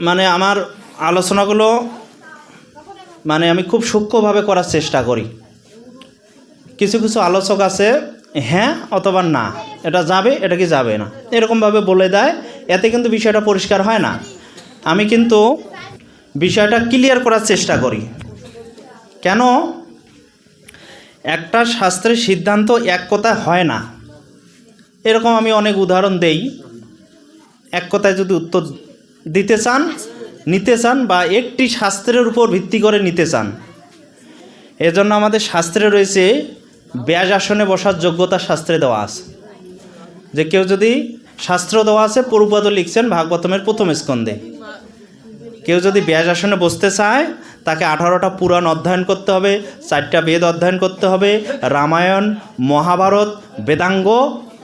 মানে আমার আলোচনাগুলো মানে আমি খুব সূক্ষ্মভাবে করার চেষ্টা করি। কিছু কিছু আলোচক আছে হ্যাঁ অথবা না, এটা যাবে, এটা কি যাবে না, এরকমভাবে বলে দেয়, এতে কিন্তু বিষয়টা পরিষ্কার হয় না। আমি কিন্তু বিষয়টা ক্লিয়ার করার চেষ্টা করি। কেন? একটা শাস্ত্রের সিদ্ধান্ত এক কথায় হয় না। এরকম আমি অনেক উদাহরণ দেই। এক কথায় যদি উত্তর দিতে চান, নিতে চান বা একটি শাস্ত্রের উপর ভিত্তি করে নিতে চান। এজন্য আমাদের শাস্ত্রে রয়েছে, ব্যাস আসনে বসার যোগ্যতা শাস্ত্রে দেওয়া আছে। যে কেউ যদি শাস্ত্র দেওয়া আছে, পূর্বপদ লিখছেন ভাগবতমের প্রথম স্কন্ধে। কেউ যদি ব্যাস আসনে বসতে চায়, তাকে আঠারোটা পুরাণ অধ্যয়ন করতে হবে, চারটা বেদ অধ্যয়ন করতে হবে, রামায়ণ, মহাভারত, বেদাঙ্গ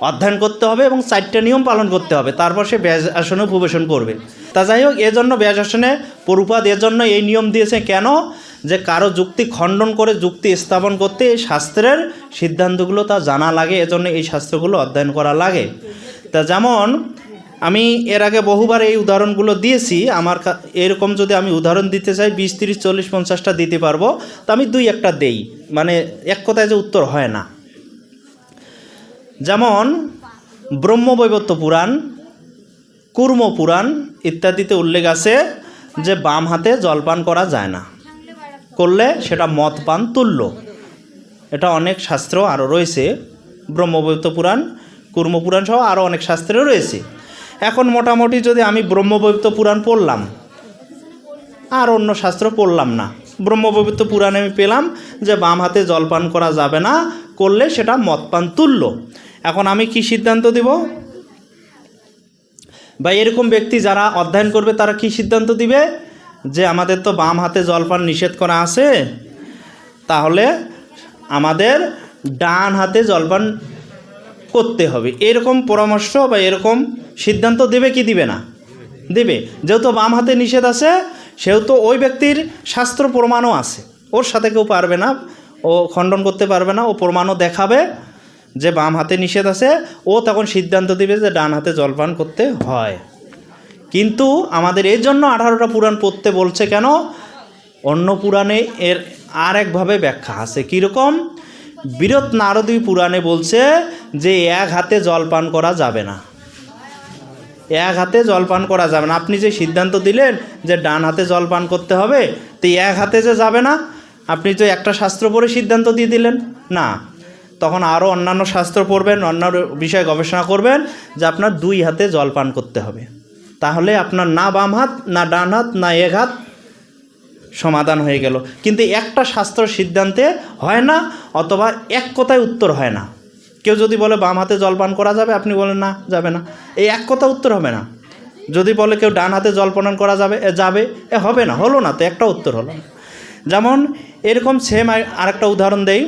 অধ্যয়ন করতে হবে এবং চারটে নিয়ম পালন করতে হবে। তারপর সে ব্যাজ আসনে উপবেশন করবে। তা যাই হোক, এজন্য ব্যাস আসনে পরুপাদ এজন্য এই নিয়ম দিয়েছে কেন? যে কারও যুক্তি খণ্ডন করে যুক্তি স্থাপন করতে এই শাস্ত্রের সিদ্ধান্তগুলো তা জানা লাগে, এজন্য এই শাস্ত্রগুলো অধ্যয়ন করা লাগে। তা যেমন, আমি এর আগে বহুবার এই উদাহরণগুলো দিয়েছি, আমার এরকম যদি আমি উদাহরণ দিতে চাই, বিশ, তিরিশ, চল্লিশ, পঞ্চাশটা দিতে পারব, তো আমি দুই একটা দেই মানে এক কথায় যে উত্তর হয় না। যেমন ব্রহ্মবৈবত্য পুরাণ কুর্ম পুরাণ ইত্যাদিতে উল্লেখ আছে যে বাম হাতে জলপান করা যায় না। করলে সেটা মদ পান তুল্য। এটা অনেক শাস্ত্র আরও রয়েছে। ব্রহ্মবৈবত্য পুরাণ, কুর্ম পুরাণ সহ আরও অনেক শাস্ত্রে রয়েছে। এখন মোটামুটি যদি আমি ব্রহ্মবৈবত্য পুরাণ পড়লাম, আর অন্য শাস্ত্র পড়লাম না। ব্রহ্মবৈবত্য পুরাণে আমি পেলাম যে বাম হাতে জলপান করা যাবে না, করলে সেটা মদপান তুল্য। এখন আমি কি সিদ্ধান্ত দিব? বা এরকম ব্যক্তি যারা অধ্যয়ন করবে, তারা কি সিদ্ধান্ত দিবে? যে আমাদের তো বাম হাতে জলপান নিষেধ করা আছে, তাহলে আমাদের ডান হাতে জলপান করতে হবে। এরকম পরামর্শ বা এরকম সিদ্ধান্ত দেবে কি দিবে না? দেবে। যেহেতু বাম হাতে নিষেধ আছে, সেহেতু ওই ব্যক্তির শাস্ত্র প্রমাণও আছে। ওর সাথে কেউ পারবে না, ও খণ্ডন করতে পারবে না, ও প্রমাণও দেখাবে। যে বাম হাতে নিষেধ আছে, ও তখন সিদ্ধান্ত দিবে যে ডান হাতে জলপান করতে হয়। কিন্তু আমাদের এর জন্য আঠারোটা পুরাণ পড়তে বলছে কেন? অন্য পুরাণে এর আর একভাবে ব্যাখ্যা আছে। কীরকম? বিরত নারদী পুরাণে বলছে যে এক হাতে জলপান করা যাবে না। এক হাতে জলপান করা যাবে না। আপনি যে সিদ্ধান্ত দিলেন যে ডান হাতে জলপান করতে হবে, তো এক হাতে যে যাবে না, আপনি তো একটা শাস্ত্র পড়ে সিদ্ধান্ত দিয়ে দিলেন। না তখন আরও অন্যান্য শাস্ত্র পড়বেন, অন্যান্য বিষয়ে গবেষণা করবেন যে আপনার দুই হাতে জল পান করতে হবে। তাহলে আপনার না বাম হাত, না ডান হাত, না এক হাত সমাধান হয়ে গেল। কিন্তু একটা শাস্ত্র সিদ্ধান্তে হয় না, অথবা এক কথায় উত্তর হয় না। কেউ যদি বলে বাম হাতে জলপান করা যাবে, আপনি বলেন না, যাবে না। এই এক কথা উত্তর হবে না। যদি বলে কেউ ডান হাতে জলপান করা যাবে, এ যাবে, এ হবে না, হলো না, তো একটা উত্তর হলো যেমন এরকম সেম আরেকটা উদাহরণ দেই।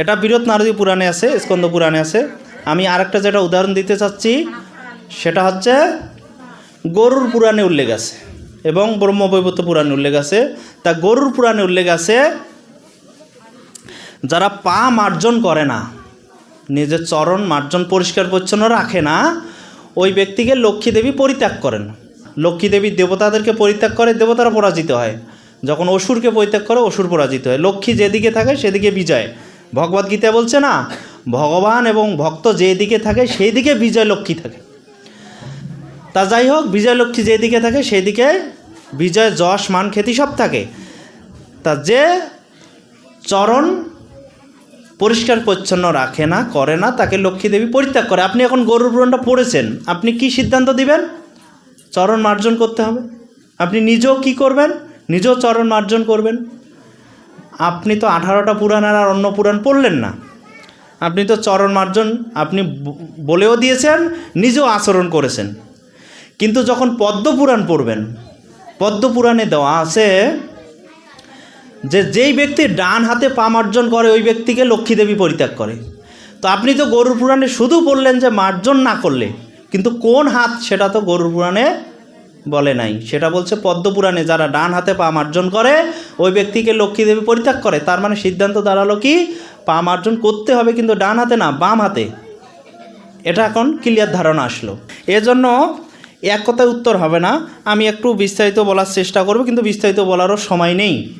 এটা বিরত নারদী পুরাণে আছে, স্কন্দ পুরাণে আছে। আমি আরেকটা যেটা উদাহরণ দিতে চাচ্ছি, সেটা হচ্ছে গরুর পুরাণে উল্লেখ আছে এবং ব্রহ্মবৈবত্য পুরাণে উল্লেখ আছে। তা গরুর পুরাণে উল্লেখ আছে, যারা পা মার্জন করে না, নিজের চরণ মার্জন পরিষ্কার পরিচ্ছন্ন রাখে না, ওই ব্যক্তিকে লক্ষ্মী দেবী পরিত্যাগ করেন। লক্ষ্মী দেবী দেবতাদেরকে পরিত্যাগ করে, দেবতারা পরাজিত হয়। যখন অসুরকে পরিত্যাগ করে, অসুর পরাজিত হয়। লক্ষ্মী যেদিকে থাকে, সেদিকে বিজয়। ভগবদ্গীতা বলছে না, ভগবান এবং ভক্ত যেদিকে থাকে সেই দিকে বিজয় লক্ষ্মী থাকে। তা যাই হোক বিজয়লক্ষ্মী যেদিকে থাকে সেদিকে বিজয়, যশ, মান, খ্যাতি সব থাকে। তা যে চরণ পরিষ্কার, পরিচ্ছন্ন রাখে না, করে না, তাকে লক্ষ্মী দেবী পরিত্যাগ করে। আপনি এখন গরুর পুরাণটা পড়েছেন, আপনি কি সিদ্ধান্ত দিবেন? চরণ মার্জন করতে হবে। আপনি নিজেও কি করবেন? নিজেও চরণ মার্জন করবেন। আপনি তো আঠারোটা পুরাণ আর অন্য পুরাণ পড়লেন না। আপনি তো চরণ মার্জন আপনি বলেও দিয়েছেন, নিজেও আচরণ করেছেন। কিন্তু যখন পদ্মপুরাণ পড়বেন পদ্মপুরাণে দেওয়া আছে যে যেই ব্যক্তি ডান হাতে পা মার্জন করে, ওই ব্যক্তিকে লক্ষ্মী দেবী পরিত্যাগ করে। তো আপনি তো গরুর পুরাণে শুধু বললেন যে মার্জন না করলে, কিন্তু কোন হাত সেটা তো গরুর পুরাণে বলে নাই। সেটা বলছে পদ্মপুরাণে, যারা ডান হাতে পা মার্জন করে, ওই ব্যক্তিকে লক্ষ্মীদেবী পরিত্যাগ করে। তার মানে সিদ্ধান্ত দাঁড়াল কি, পা মার্জন করতে হবে কিন্তু ডান হাতে না, বাম হাতে। এটা এখন ক্লিয়ার ধারণা আসলো। এজন্য এক কথায় উত্তর হবে না। আমি একটু বিস্তারিত বলার চেষ্টা করব, কিন্তু বিস্তারিত বলারও সময় নেই।